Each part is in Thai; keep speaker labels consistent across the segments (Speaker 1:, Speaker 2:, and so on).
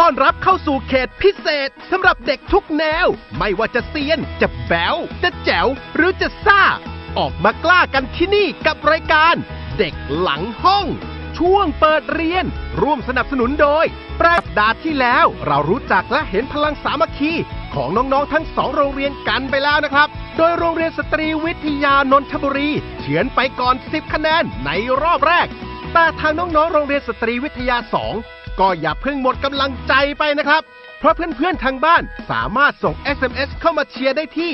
Speaker 1: ต้อนรับเข้าสู่เขตพิเศษสำหรับเด็กทุกแนว ไม่ว่าจะเซียน จะแบวจะแจ๋ว หรือจะซ่า ออกมากล้ากันที่นี่กับรายการ เด็กหลังห้อง ช่วงเปิดเรียน ร่วมสนับสนุนโดยประดาห์ที่แล้ว เรารู้จักและเห็นพลังสามัคคี ของน้องๆทั้งสองโรงเรียนกันไปแล้วนะครับ โดยโรงเรียนสตรีวิทยานนทบุรีเฉือนไปก่อน 10 คะแนนในรอบแรกแต่ทางน้องๆ โรงเรียนสตรีวิทยา 2 ก็อย่าเพิ่งหมดกำลังใจไปนะครับ เพราะเพื่อนๆทางบ้านสามารถส่ง SMS เข้ามาเชียร์ได้ที่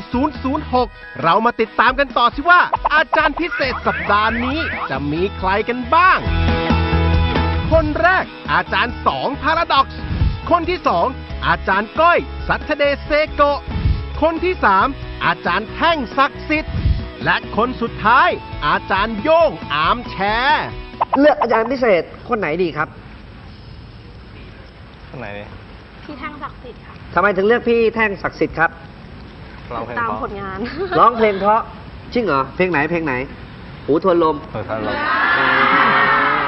Speaker 1: 4111006 เรามาติดตามกันต่อสิว่า อาจารย์พิเศษสัปดาห์นี้จะมีใครกันบ้าง คนแรกอาจารย์สองพาราด็อกซ์คนที่สองอาจารย์ก้อยสัทเดเซโกคนที่สามอาจารย์แท่งศักดิ์สิทธิ์และคนสุดท้ายอาจารย์โย่งอามแชร์
Speaker 2: เลือกอาจารย์พิเศษคนไหนดีครับ
Speaker 3: ข้างไหนดิ
Speaker 4: พี่แท่งศักดิ์สิทธิ์ค่ะ
Speaker 2: ทำไมถึงเลือกพี่แท่งศักดิ์สิทธิ์ครับ
Speaker 3: ร้องเพลง
Speaker 4: ตาม
Speaker 3: เพราะ
Speaker 4: ผลงาน
Speaker 2: ร้องเพลงเพราะจริงเหรอ เพลงไหนเพลงไหน หูทวนลม
Speaker 3: เออครับร้อง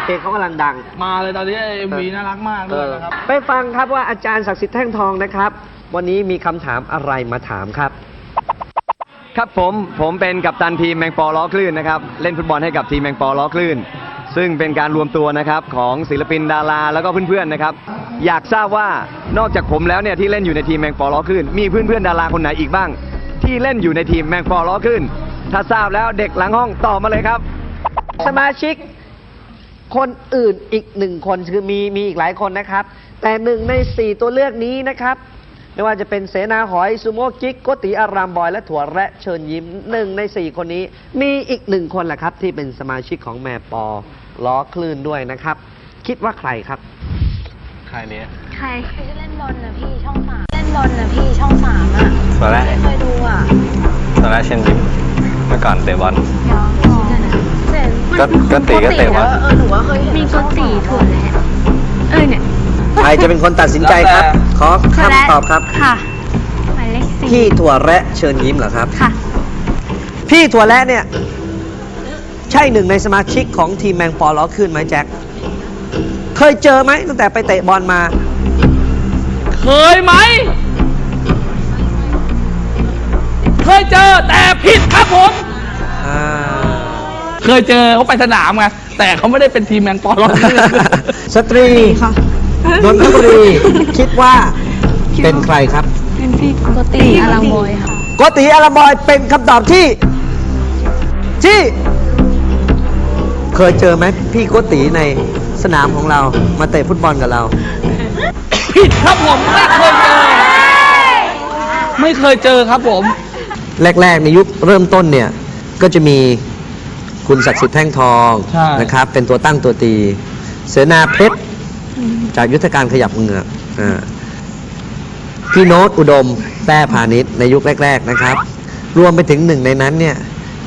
Speaker 2: เพลงเขากำลังดัง
Speaker 5: มาเลยตอนนี้เอ็มวีน่ารักมากด้วยนะครับ
Speaker 2: ไปฟังครับว่าอาจารย์ศักดิ์สิทธิ์แท่งทองนะครับ วันนี้มีคำถามอะไรมาถามครับ
Speaker 6: ครับผม ผมเป็นกัปตันทีมแมงปอล้อคลื่นนะครับ เล่นฟุตบอลให้กับทีมแมงปอล้อคลื่น ซึ่งเป็นการรวมตัวนะครับของศิลปินดาราแล้วก็เพื่อนๆนะครับ อยากทราบว่านอกจากผมแล้วเนี่ยที่เล่นอยู่ในทีมแมงปอล้อคลื่นมีเพื่อนๆดาราคนไหนอีกบ้าง ที่เล่นอยู่ในทีมแมงปอล้อคลื่นถ้าทราบแล้วเด็กหลังห้องตอบมาเลยครับ
Speaker 2: สมาชิกคนอื่นอีกหนึ่งคนคือมีมีอีกหลายคนนะครับ แต่หนึ่งในสี่ตัวเลือกนี้นะครับ ไม่ว่าจะเป็นเสนาหอยซูโม่กิ๊กโกติอารามบอย และถั่วแระเชิญยิ้มหนึ่งในสี่คนนี้ มีอีกหนึ่งคนแหละครับ ที่เป็นสมาชิกของแม่ปอ ล้อคลื่นด้วยนะครับ คิดว่าใครครับ
Speaker 3: ใครเนี้ย
Speaker 4: ใครใครจะเล่นบอลนะพี่ช่องสามเล่นบอลนะพี่ช่องสามอะ
Speaker 3: ตอนแรก
Speaker 4: ไม่เคยดูอะ
Speaker 3: ตอนแรกเช่นยิ้มเมื่อก่อนเตะบอล
Speaker 4: เห็น
Speaker 3: ก็ก็ตีก็เตะบอล
Speaker 4: เออหนูว่าเคยเห็นมีโกตีถั่วและเออเนี่ย
Speaker 2: ใครจะเป็นคนตัดสินใจครับ ขอคำตอบครับ
Speaker 4: ค่ะหมายเลขสี่
Speaker 2: พี่ถั่วแระเชิญยิ้มเหรอครับ
Speaker 4: ค่ะ
Speaker 2: พี่ถั่วแระเนี่ย ใช่หนึ่งในสมาชิกของทีมแมงปอล้อคลื่นไหมแจ็คเคยเจอไหมตั้งแต่ไปเตะบอลมา
Speaker 5: เคยไหม เคยเจอแต่ผิดครับผม
Speaker 2: อ่า
Speaker 5: เคยเจอเขาไปสนามไงแต่เขาไม่ได้เป็นทีมแมนปอล
Speaker 2: สตรีนนทบุรีคิดว่าเป็นใครครับ
Speaker 4: เป็นพี่โกตีอารามบอยค่ะ
Speaker 2: โกติอาราบอยเป็นคำตอบที่ ที่ เคยเจอไหมพี่โกติในสนามของเรามาเตะฟุตบอลกับเรา
Speaker 5: ผิดครับผมไม่เคยเจอ ไม่เคยเจอครับผม
Speaker 2: แรก ๆ ในยุคเริ่มต้นเนี่ย ก็จะมีคุณศักดิ์สิทธิ์แท่งทอง
Speaker 5: ใช่
Speaker 2: นะครับ เป็นตัวตั้งตัวตี เสนาเพชรจากยุทธการขยับเหงือกอ่าพี่โน้ตอุดมแต้พาณิชย์ในยุคแรก ๆนะครับ รวมไปถึงหนึ่งในนั้นเนี่ย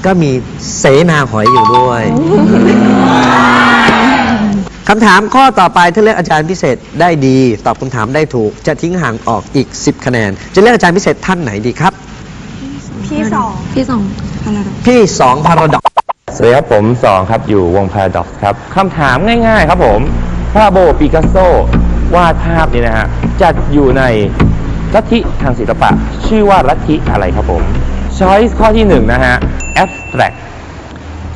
Speaker 2: ก็มีเสนาหอยอยู่ด้วย คำถามข้อต่อไปถ้าเลือกอาจารย์พิเศษได้ดี ตอบคำถามได้ถูก จะทิ้งห่างออกอีก 10 คะแนน จะเลือกอาจารย์พิเศษท่านไหนดีครับ
Speaker 4: พี่สองพี่สองอะไรหรอ
Speaker 2: พี่สองพาราดอก
Speaker 3: สวัสดีครับผมสองครับอยู่วง Paradox ครับคำถามง่าย ๆ ครับผมพาโบปิกัสโซวาดภาพนี้นะฮะจัดอยู่ในลัทธิทางศิลปะ ชื่อว่าลัทธิอะไรครับผม Choice ข้อที่หนึ่งนะฮะ Abstract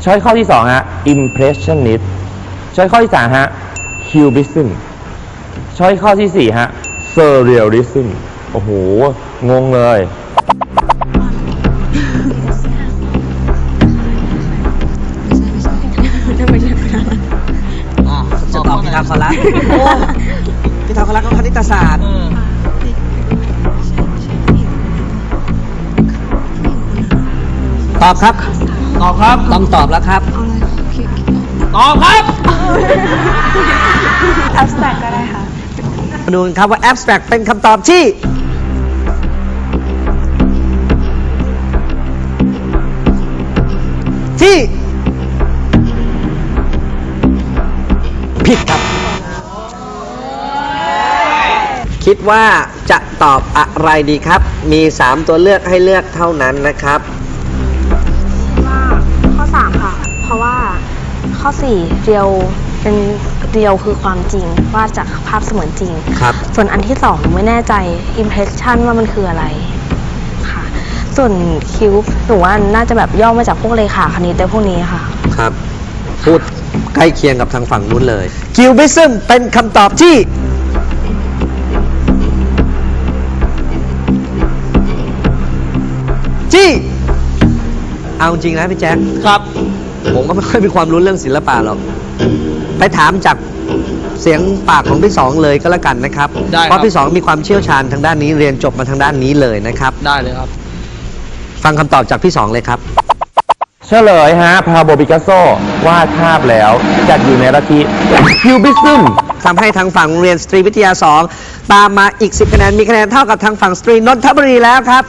Speaker 3: Choice ข้อที่สองฮะ Impressionist Choice ข้อที่สามฮะ Cubism Choice ข้อที่สี่ฮะ Surrealism โอ้โห งงเลย
Speaker 2: อ๋อจะตอบพิทาคอรัสโอ้พิทาคอรัสก็คณิตศาสตร์ ตอบครับ
Speaker 5: ตอบครับ
Speaker 2: ต้องตอบแล้วครับ
Speaker 5: ตอบครับ
Speaker 4: แอสแตกก็ได้ค่ะ
Speaker 2: มาดูกันครับว่า abstract เป็นคำตอบที่ ที่ ผิดครับ คิดว่าจะตอบอะไรดีครับ มี 3 ตัวเลือกให้เลือกเท่านั้นนะครับ
Speaker 4: ข้อสามค่ะเพราะว่าข้อสี่เรียวเป็นเดียวคือความจริงวาดจากภาพเสมือนจริง
Speaker 2: ครับ
Speaker 4: ส่วนอันที่สองหนูไม่แน่ใจ impression ว่ามันคืออะไรค่ะ ส่วนคิ้วหนูว่าน่าจะแบบย่อมาจากพวกเลขาคณิตแต่พวกนี้ค่ะ
Speaker 2: ครับ พูดใกล้เคียงกับทางฝั่งนู้นเลย คิวบิซึมเป็นคำตอบที่ ที่ เอาจริงนะพี่แจ๊ค
Speaker 5: ครับ
Speaker 2: ผมก็ไม่ค่อยมีความรู้เรื่องศิลปะหรอก ไปถามจากเสียงปากของพี่สองเลยก็แล้วกันนะครับ
Speaker 5: ได้ครับ
Speaker 2: เพราะพี่สองมีความเชี่ยวชาญทางด้านนี้เรียนจบมาทางด้านนี้เลยนะครับ
Speaker 5: ได้เลยครับ
Speaker 2: ฟังคำตอบจากพี่สองเลยครับ
Speaker 3: เฉลยฮะพาโบปิกัสโซวาดภาพแล้ว จัดอยู่ในลัทธิคิวบิซึม
Speaker 2: ทำให้ทางฝั่งโรงเรียนสตรีวิทยา 2 ตามมาอีก 10 คะแนน มีคะแนนเท่ากับทางฝั่งสตรีนนทบุรีแล้วครับ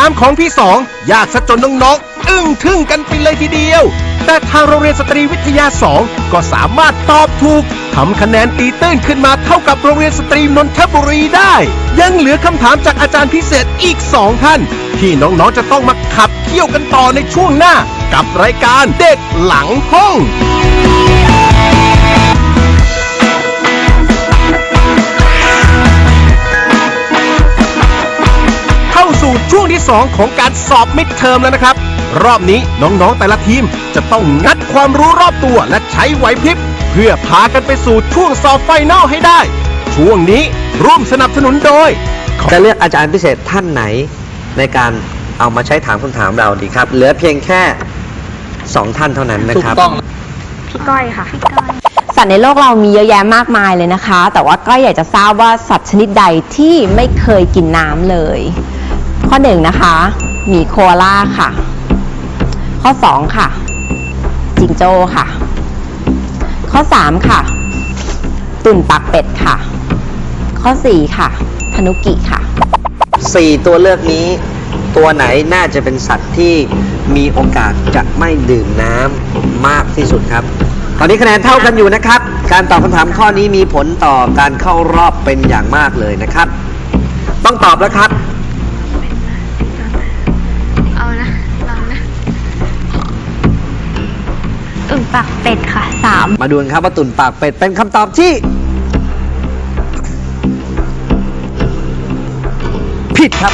Speaker 1: คำถามของพี่สองยากซะจนน้องๆอึ้งทึ่งกันไปเลยทีเดียว แต่ทางโรงเรียนสตรีวิทยา 2 ก็สามารถตอบถูกทำคะแนนตีตื้นขึ้นมาเท่ากับโรงเรียนสตรีนนทบุรีได้ ยังเหลือคำถามจากอาจารย์พิเศษอีก 2 ท่าน ที่น้องๆจะต้องมาขับเคี่ยวกันต่อในช่วงหน้า กับรายการเด็กหลังห้อง ช่วงที่ 2 ของการสอบมิดเทอมแล้วนะครับ รอบนี้น้องๆแต่ละทีมจะต้องงัดความรู้รอบตัวและใช้ไหวพริบ เพื่อพากันไปสู่ช่วงสอบไฟนอลให้ได้ ช่วงนี้ร่วมสนับสนุนโดย
Speaker 2: จะเลือกอาจารย์พิเศษท่านไหนในการเอามาใช้ถามคำถามเราดีครับ เหลือเพียงแค่ 2 ท่านเท่านั้นนะ
Speaker 5: ถูก
Speaker 2: ครับ
Speaker 5: ต้อง
Speaker 4: พี่ก้อยค่ะ
Speaker 7: สัตว์ในโลกเรามีเยอะแยะมากมายเลยนะคะ แต่ว่าก็อยากจะทราบว่าสัตว์ชนิดใดที่ไม่เคยกินน้ำเลย ข้อหนึ่งนะคะหมีโคอาล่าค่ะ ข้อสองค่ะ จิงโจ้ค่ะ ข้อสามค่ะ ตุ่นปากเป็ดค่ะ ข้อสี่ค่ะทนุกิค่ะ
Speaker 2: 4 ตัวเลือกนี้ ตัวไหนน่าจะเป็นสัตว์ที่มีโอกาสจะไม่ดื่มน้ำมากที่สุดครับ ตอนนี้คะแนนเท่ากันอยู่นะครับ การตอบคำถามข้อนี้มีผลต่อการเข้ารอบเป็นอย่างมากเลยนะครับ ต้องตอบแล้วครับ
Speaker 4: ปากเป็ดค่ะสาม
Speaker 2: มาดูกันครับว่าตุ่นปากเป็ดเป็นคำตอบที่ ผิดครับ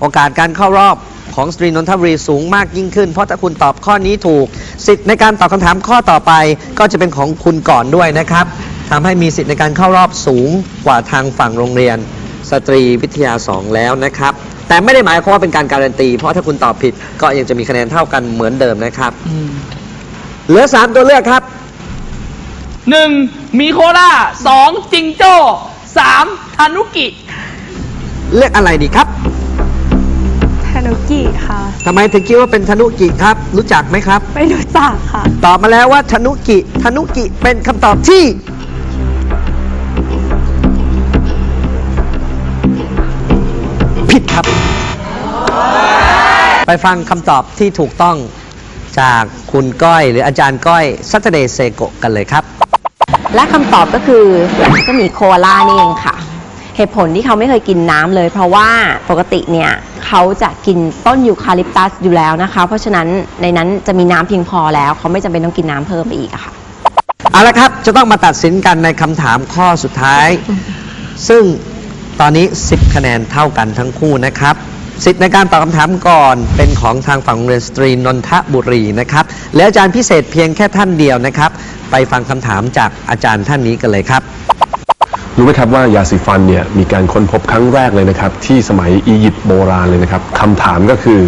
Speaker 2: โอกาสการเข้ารอบของสตรีนนทบุรีสูงมากยิ่งขึ้น เพราะถ้าคุณตอบข้อนี้ถูก สิทธิ์ในการตอบคำถามข้อต่อไป ก็จะเป็นของคุณก่อนด้วยนะครับทำให้มีสิทธิ์ในการเข้ารอบสูงกว่าทางฝั่งโรงเรียน สตรีวิทยา 2 แล้วนะครับ แต่ไม่ได้หมายความว่าเป็นการการันตี เพราะถ้าคุณตอบผิดก็ยังจะมีคะแนนเท่ากันเหมือนเดิมนะครับเหลือ3ตัวเลือกครับ
Speaker 5: หนึ่งมีโคล่าสองจิงโจ้สามทานุกิ
Speaker 2: เลือกอะไรดีครับ
Speaker 4: ทานุกิค่ะ
Speaker 2: ทำไมถึงคิดว่าเป็นธนุกิครับ รู้จักไหมครับ
Speaker 4: ไม่รู้จักค่ะ
Speaker 2: ตอบมาแล้วว่าธนุกิธนุกิเป็นคำตอบที่ ผิดครับ ไปฟังคำตอบที่ถูกต้องจากคุณก้อยหรืออาจารย์ก้อยซัตเดย์เซโกะกันเลยครับ
Speaker 7: และคำตอบก็คือเจ้าหมีโคอาล่านี่เองค่ะ เหตุผลที่เขาไม่เคยกินน้ำเลย เพราะว่าปกติเนี่ยเขาจะกินต้นยูคาลิปตัสอยู่แล้วนะคะ เพราะฉะนั้นในนั้นจะมีน้ำเพียงพอแล้ว เขาไม่จำเป็นต้องกินน้ำเพิ่มไปอีกอะค่ะ
Speaker 2: เอาละครับ จะต้องมาตัดสินกันในคำถามข้อสุดท้าย ซึ่ง ตอนนี้ 10 คะแนนเท่ากันทั้งคู่นะครับสิทธิ์ในการตอบคำถามก่อนเป็นของทางฝั่งโรงเรียนสตรีนนทบุรีนะครับและอาจารย์พิเศษเพียงแค่ท่านเดียวนะครับ ไปฟังคำถามจากอาจารย์ท่านนี้กันเลยครับ
Speaker 8: รู้ไหมครับว่ายาสีฟันเนี่ยมีการค้นพบครั้งแรกเลยนะครับ ที่สมัยอียิปต์โบราณเลยนะครับคำถามก็คือ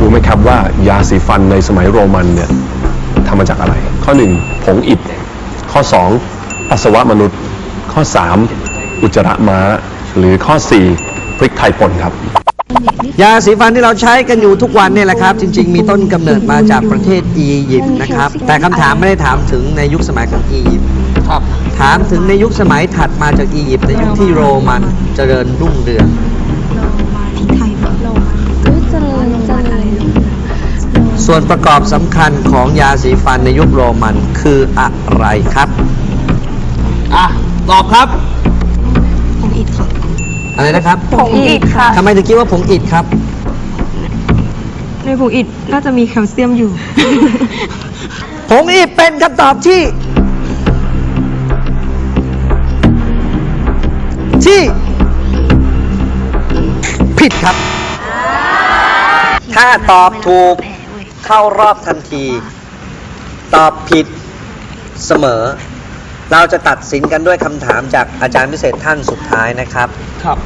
Speaker 8: รู้ไหมครับว่ายาสีฟันในสมัยโรมันเนี่ยทำมาจากอะไร ข้อ 1 ผงอิฐข้อ 2 ปัสสาวะมนุษย์ ข้อ 3 อุจจาระม้า หรือข้อ 4 พริกไทยป่นครับ
Speaker 2: ยาสีฟันที่เราใช้กันอยู่ทุกวันเนี่ยแหละครับ จริง ๆ มีต้นกำเนิดมาจากประเทศอียิปต์นะครับ แต่คำถามไม่ได้ถามถึงในยุคสมัยของอียิปต์
Speaker 5: ครับ
Speaker 2: ถามถึงในยุคสมัยถัดมาจากอียิปต์ในยุคที่โรมันเจริญรุ่งเรือง ส่วนประกอบสำคัญของยาสีฟันในยุคโรมันคืออะไรครับ
Speaker 5: อะ ตอบครับ
Speaker 2: อะ ไรนะครับ
Speaker 4: ผงอิฐค่ะ
Speaker 2: ทำไมถึงคิดว่าผงอิฐครับ
Speaker 4: ในผงอิฐน่าจะมีแคลเซียมอยู่
Speaker 2: ผงอีเป็นคำตอบที่ ที่ ผิดครับ ถ้าตอบถูก เข้ารอบทันที ตอบผิดเสมอ เราจะตัดสินกันด้วยคำถามจากอาจารย์พิเศษท่านสุดท้ายนะครับ
Speaker 5: ครับ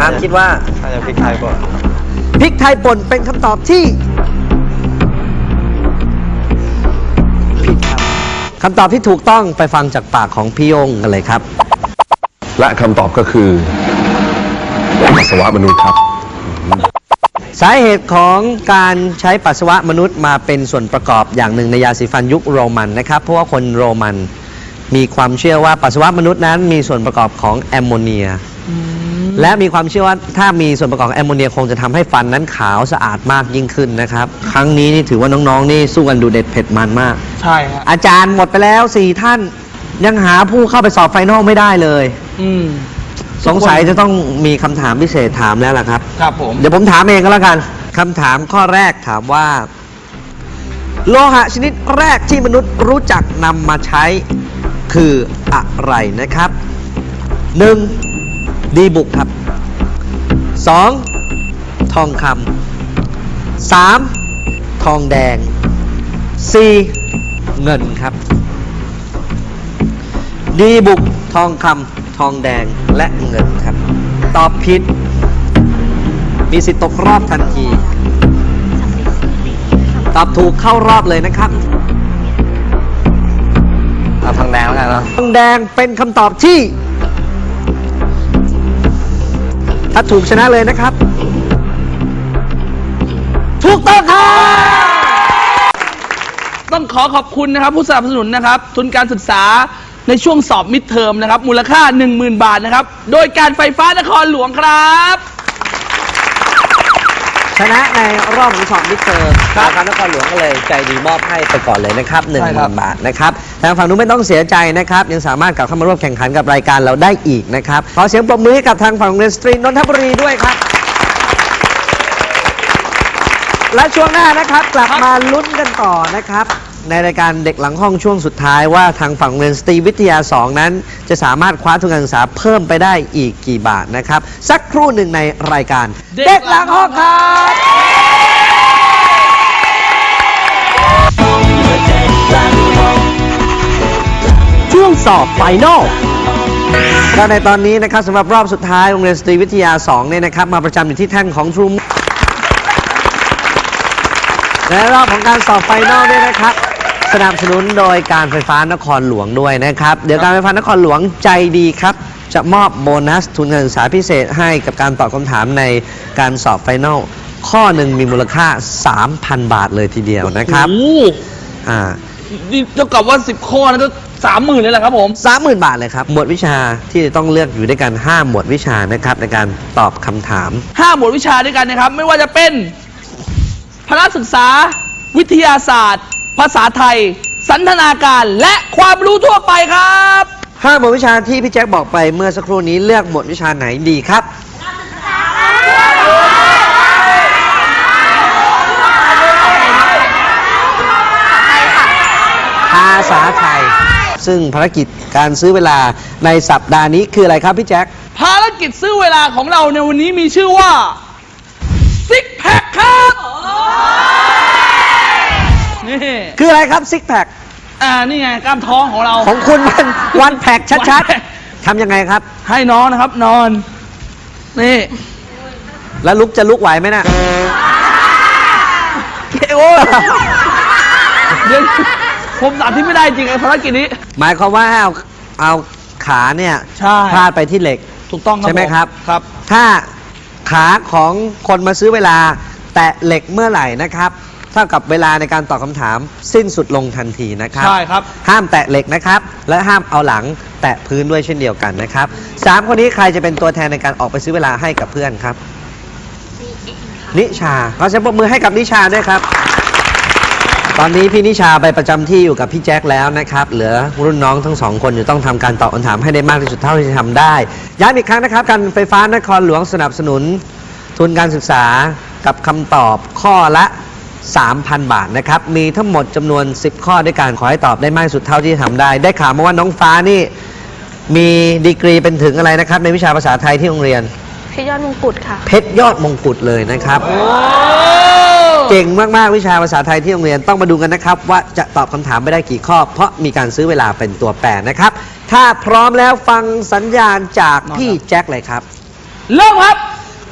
Speaker 2: อามคิดว่า
Speaker 3: น่าจะพริกไทยป่ะ
Speaker 2: พริกไทยป่นเป็นคำตอบที่ผิดครับคำตอบที่ถูกต้องไปฟังจากปากของพี่โยงกันเลยครับ
Speaker 8: และคำตอบก็คือปัสสาวะมนุษย์ครับ
Speaker 2: สาเหตุของการใช้ปัสสาวะมนุษย์มาเป็นส่วนประกอบอย่างหนึ่งในยาสีฟันยุคโรมันนะครับ เพราะว่าคนโรมันมีความเชื่อว่าปัสสาวะมนุษย์นั้นมีส่วนประกอบของแอมโมเนีย และมีความเชื่อว่าถ้ามีส่วนประกอบของแอมโมเนียคงจะทำให้ฟันนั้นขาวสะอาดมากยิ่งขึ้นนะครับ ครั้งนี้นี่ถือว่าน้องๆนี่สู้กันดูเด็ดเผ็ดมันมาก
Speaker 5: ใช่ฮะ
Speaker 2: อาจารย์หมดไปแล้วสี่ท่านยังหาผู้เข้าไปสอบไฟนอลไม่ได้เลย
Speaker 5: อืม
Speaker 2: สงสัยจะต้องมีคำถามพิเศษถามแล้วล่ะครับ
Speaker 5: ครับผม
Speaker 2: เดี๋ยวผมถามเองก็แล้วกันคำถามข้อแรกถามว่า โลหะชนิดแรกที่มนุษย์รู้จักนำมาใช้คืออะไรนะครับ 1. ดีบุกครับ 2. ทองคำ 3. ทองแดง 4. เงินครับ ดีบุกทองคำทองแดง และเงินครับ ตอบผิด มีสิทธิ์ตกรอบทันที ตอบถูกเข้ารอบเลยนะครับ
Speaker 3: เอาทางแดงแล้วกันเนาะ
Speaker 2: ทองแดงเป็นคำตอบที่ ถ้าถูกชนะเลยนะครับ ถูกต้องครับ
Speaker 5: ต้องขอขอบคุณนะครับ ผู้สนับสนุนนะครับ ทุนการศึกษา ในช่วงสอบมิดเทอมนะครับ มูลค่า 10,000 บาทนะครับ โดยการไฟฟ้านครหลวงครับ
Speaker 2: ชนะในรอบของสอบมิดเตอร์ทางนครหลวงก็เลยใจดีมอบให้ไปก่อนเลยนะครับ1นึ่ง
Speaker 5: ใช่ครับ
Speaker 2: บาทนะครับทางฝั่งนู้นไม่ต้องเสียใจนะครับ ยังสามารถกลับเข้ามาร่วมแข่งขันกับรายการเราได้อีกนะครับ ขอเสียงปรบมือให้กับทางฝั่งโรงเรียนสตรีนนทบุรีด้วยครับ และช่วงหน้านะครับกลับมาลุ้นกันต่อนะครับ ในรายการเด็กหลังห้องช่วงสุดท้ายว่าทางฝั่งโรงเรียนสตรีวิทยา 2 นั้น จะสามารถคว้าทุนการศึกษาเพิ่มไปได้อีกกี่บาทนะครับ สักครู่หนึ่งในรายการ
Speaker 5: เด็ก
Speaker 2: เด็กหลังห้องครับช่วงสอบไฟนอลก็ในตอนนี้นะครับสำหรับรอบสุดท้ายโรงเรียนสตรีวิทยา 2 เนี่ยนะครับ มาประจำอยู่ที่แท่นของทรูมในรอบของการสอบไฟนอลเนี่ยนะครับ สนับสนุนโดยการไฟฟ้านครหลวงด้วยนะครับ เดี๋ยวการไฟฟ้านครหลวงใจดีครับ จะมอบโบนัสทุนการศึกษาพิเศษให้กับการตอบคำถามในการสอบไฟนอลข้อหนึ่งมีมูลค่า 3,000 บาทเลยทีเดียวนะครับ
Speaker 5: โอ้โห
Speaker 2: อ่า
Speaker 5: นี่เท่ากับว่า 10 ข้อนั้นก็สามหมื่นเลยแหละครับผม
Speaker 2: สามหมื่นบาทเลยครับ หมวดวิชาที่จะต้องเลือกอยู่ด้วยกัน5หมวดวิชานะครับในการตอบคำถาม
Speaker 5: ห้าหมวดวิชาด้วยกันนะครับ ไม่ว่าจะเป็นพละศึกษา วิทยาศาสตร์ ภาษาไทย สันทนาการและความรู้ทั่วไปครับ
Speaker 2: 5หมวดวิชาที่พี่แจ็คบอกไปเมื่อสักครู่นี้เลือกหมวดวิชาไหนดีครับ ภาษาไทย ซึ่งภารกิจการซื้อเวลาในสัปดาห์นี้คืออะไรครับพี่แจ็ค
Speaker 5: ภารกิจซื้อเวลาของเราในวันนี้มีชื่อว่าซิกแพคครับ นี่
Speaker 2: คืออะไรครับซิกแพค
Speaker 5: อ่านี่ไงกล้ามท้องของเรา
Speaker 2: ของคุณมันวันแพคชัด
Speaker 5: วันแพ็ค
Speaker 2: ๆทำยังไงครับ
Speaker 5: ให้น้องนะครับนอน นี่
Speaker 2: แล้วลุกจะลุกไหวไหมน่ะ
Speaker 5: โอ้ยเดี๋ยวผมสาธิตไม่ได้จริงไอ้ภารกิจนี้
Speaker 2: หมายความว่าให้เอาเอาขาเนี่ย
Speaker 5: ใช่
Speaker 2: พาดไปที่เหล็ก
Speaker 5: ถูกต้องครับ
Speaker 2: ใช่ไหม
Speaker 5: ผ
Speaker 2: ครับ
Speaker 5: ครับ
Speaker 2: ถ้าขาของคนมาซื้อเวลา แตะเหล็กเมื่อไหร่นะครับ เท่ากับเวลาในการตอบคำถามสิ้นสุดลงทันทีนะครับ
Speaker 5: ใช่ครับ
Speaker 2: ห้ามแตะเหล็กนะครับ และห้ามเอาหลังแตะพื้นด้วยเช่นเดียวกันนะครับสามคนนี้ใครจะเป็นตัวแทนในการออกไปซื้อเวลาให้กับเพื่อนครับ นิชาขอเสียงปรบมือให้กับนิชาด้วยครับ ตอนนี้พี่นิชาไปประจำที่อยู่กับพี่แจ็คแล้วนะครับ เหลือรุ่นน้องทั้งสองคนอยู่ต้องทำการตอบคำถามให้ได้มากที่สุดเท่าที่จะทำได้ ย้ำอีกครั้งนะครับ การไฟฟ้านครหลวงสนับสนุน ทุนการศึกษากับคำตอบข้อละ 3,000 บาทนะครับ มีทั้งหมดจำนวน 10 ข้อด้วยกันขอให้ตอบได้มากที่สุดเท่าที่จะทำได้ ได้ข่าวมาว่าน้องฟ้านี่มีดีกรีเป็นถึงอะไรนะครับ ในวิชาภาษาไทยที่โรงเรียน
Speaker 4: เพชรยอดมงกุฎค่ะ
Speaker 2: เพชรยอดมงกุฎเลยนะครับ เก่งมาก ๆ วิชาภาษาไทยที่โรงเรียนต้องมาดูกันนะครับ ว่าจะตอบคำถามไปได้กี่ข้อ เพราะมีการซื้อเวลาเป็นตัวแปรนะครับ ถ้าพร้อมแล้วฟังสัญญาณจากพี่แจ็คเลยครับ
Speaker 5: เริ่มครับ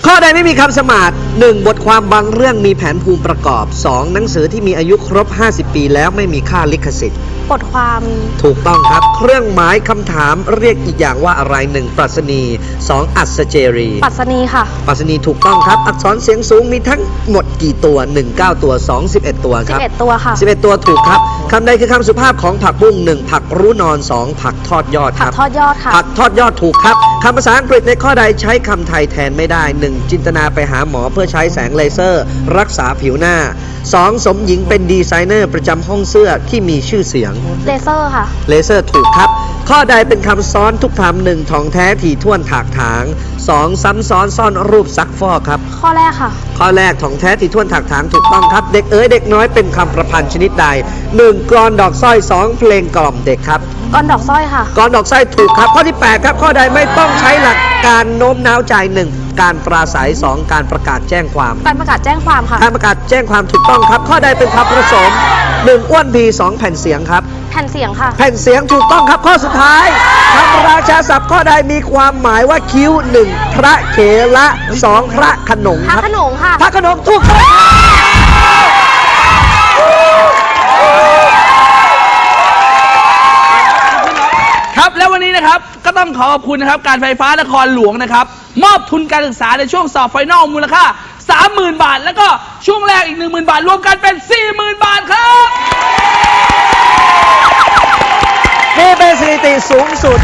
Speaker 2: ข้อใดไม่มีคำสมาร์ทหนึ่งบทความบางเรื่องมีแผนภูมิประกอบ 2. หนังสือที่มีอายุครบ 50 ปีแล้วไม่มีค่าลิขสิทธิ์
Speaker 4: บทความ
Speaker 2: ถูกต้องครับ เครื่องหมายคำถามเรียกอีกอย่างว่าอะไร 1. ปรัชนี 2. อัศเจรี
Speaker 4: ปัสนีค่ะ
Speaker 2: ปรัชนีถูกต้องครับ อักษรเสียงสูงมีทั้งหมดกี่ตัว 1 9 ตัว 2 11 ตัวครับ
Speaker 4: 11 ตัวค่ะ
Speaker 2: 11 ตัวถูกครับคำใดคือคำสุภาพของผักบุ้ง1ผักรู้นอน 2 ผักทอดยอดค
Speaker 4: ผัก
Speaker 2: รับ
Speaker 4: ทอดยอดค่ะ
Speaker 2: ผักทอดยอดถูกครับ คำภาษาอังกฤษในข้อใดใช้คำไทยแทนไม่ได้ 1. จินตนาไปหาหมอเพื่อใช้แสงเลเซอร์ รักษาผิวหน้า 2. สมหญิงเป็นดีไซเนอร์ประจำห้องเสื้อที่มีชื่อเสียง
Speaker 4: เลเซอร์ค่ะ
Speaker 2: เลเซอร์ถูกครับข้อใดเป็นคำซ้อนทุกคำหนึ่งทองแท้ถี่ท่วนถากถาง 2. ซ้ำซ้อนซ่อนรูปซักฟอกครับ
Speaker 4: ข้อแรกค่ะ
Speaker 2: ข้อแรกทองแท้ถี่ท่วนถากถางถูกต้องครับ เด็กเอ๋ยเด็กน้อยเป็นคำประพันธ์ชนิดใด 1. กรอนดอกสร้อย 2. เพลงกล่อมเด็กครับ
Speaker 4: ก้อนดอกสร้อยค่ะ
Speaker 2: กรอนดอกสร้อยถูกครับ ข้อที่8ครับ ข้อใดไม่ต้องใช้หลักการโน้มน้าวใจ 1. การปราศัย 2. การประกาศแจ้งความ
Speaker 4: การประกาศแจ้งความค่ะ
Speaker 2: การประกาศแจ้งความถูกต้องครับ ข้อใดเป็นคำผสม 1. อ้วนพี2แผ่นเสียงครับ
Speaker 4: แผ่นเสียงค่ะ
Speaker 2: แผ่นเสียงถูกต้องครับข้อสุดท้ายคำราชาศัพท์ข้อใดมีความหมายว่าคิ้วหนึ่งพระเขละสองพระขนง
Speaker 4: พระ
Speaker 2: ครับ
Speaker 4: ขนงค่ะ
Speaker 2: พระขนงถูกต้องครับ
Speaker 5: ครับแล้ววันนี้นะครับก็ต้องขอขอบคุณนะครับการไฟฟ้านครหลวงนะครับ มอบทุนการศึกษาในช่วงสอบไฟนอลมูลค่า 30,000 บาท แล้วก็ช่วงแรกอีก 10,000 บาท รวมกันเป็น 40,000 บาทครับ
Speaker 2: นี่เป็นสถิติสูงสุด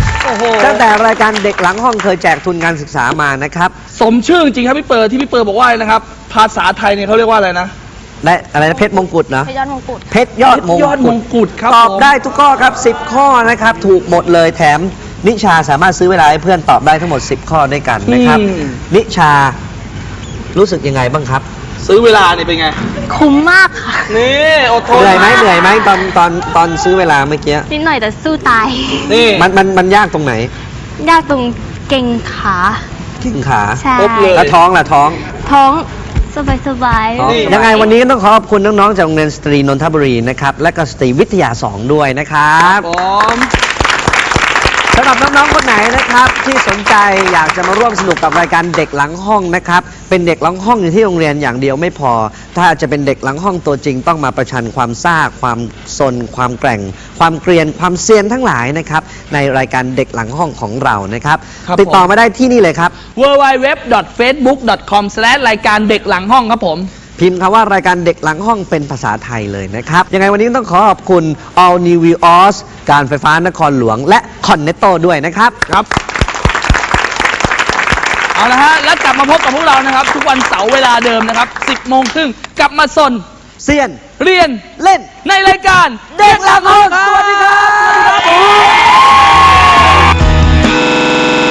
Speaker 2: ตั้งแต่รายการเด็กหลังห้องเคยแจกทุนการศึกษามานะครับ
Speaker 5: สมชื่อจริงครับพี่เปิดที่พี่เปิดบอกว่าอะไรนะครับ ภาษาไทยเนี่ยเขาเรียกว่าอะไรนะ
Speaker 2: และอะไรนะเพชรมงกุฎนะ
Speaker 4: เพชรยอดมงกุฎ
Speaker 2: เพชรยอดมง
Speaker 5: ยอดมงกุฎครับ
Speaker 2: ตอบ
Speaker 5: ผม
Speaker 2: ได้ทุกข้อครับ 10 ข้อนะครับ ถูกหมดเลยแถม นิชาสามารถซื้อเวลาให้เพื่อนตอบได้ทั้งหมด 10 ข้อด้วยกันนะครับ
Speaker 5: อืม
Speaker 2: นิชารู้สึกยังไงบ้างครับ
Speaker 5: ซื้อเวลาเนี่ยเป็นไง
Speaker 4: คุ้มมากค่ะ
Speaker 5: นี่อดทน
Speaker 2: เหนื่อยไหมเหนื่อยไหมตอนตอนตอนซื้อเวลาเมื่อกี้
Speaker 4: นิดหน่อยแต่สู้ตาย
Speaker 5: นี่
Speaker 2: มันมันมันยากตรงไหน
Speaker 4: ยากตรงเก่งขา
Speaker 2: กิ่งขา
Speaker 4: ใช่
Speaker 5: ครบเลย
Speaker 2: แล้วท้องล่ะท้อง
Speaker 4: ท้องสบายสบาย
Speaker 2: ท้อง
Speaker 5: นี่
Speaker 2: ยังไงวันนี้ก็ต้องขอขอบคุณน้อง ๆ จากโรงเรียนสตรีนนทบุรีนะครับ และก็สตรีวิทยา 2 ด้วยนะครับ
Speaker 5: ผม
Speaker 2: สำหรับน้องๆ คนไหนนะครับ ที่สนใจอยากจะมาร่วมสนุกกับรายการเด็กหลังห้องนะครับ เป็นเด็กหลังห้องอยู่ที่โรงเรียนอย่างเดียวไม่พอ ถ้าจะเป็นเด็กหลังห้องตัวจริง ต้องมาประชันความซ่าความสนความแกร่ง ความเกรียนความเซียนทั้งหลายนะครับในรายการเด็กหลังห้องของเรานะครับ
Speaker 5: ครับ
Speaker 2: ติดต่อ
Speaker 5: ผม
Speaker 2: มาได้ที่นี่เลยครับ
Speaker 5: www.facebook.com/ รายการเด็กหลังห้องครับผม
Speaker 2: พิมพ์คำว่ารายการเด็กหลังห้องเป็นภาษาไทยเลยนะครับ ยังไงวันนี้ต้องขอขอบคุณ All New Vios การไฟฟ้านครหลวง และ c o n n e t o ด้วยนะครับ
Speaker 5: ครับ เอาละฮะ แล้วกลับมาพบกับพวกเรานะครับ ทุกวันเสาร์เวลาเดิมนะครับ 10โมงครึ่งกลับมาสน
Speaker 2: เซียน
Speaker 5: เรียน
Speaker 2: เล่น
Speaker 5: ในรายการ เด็กหลังห้องสวัสดีครับ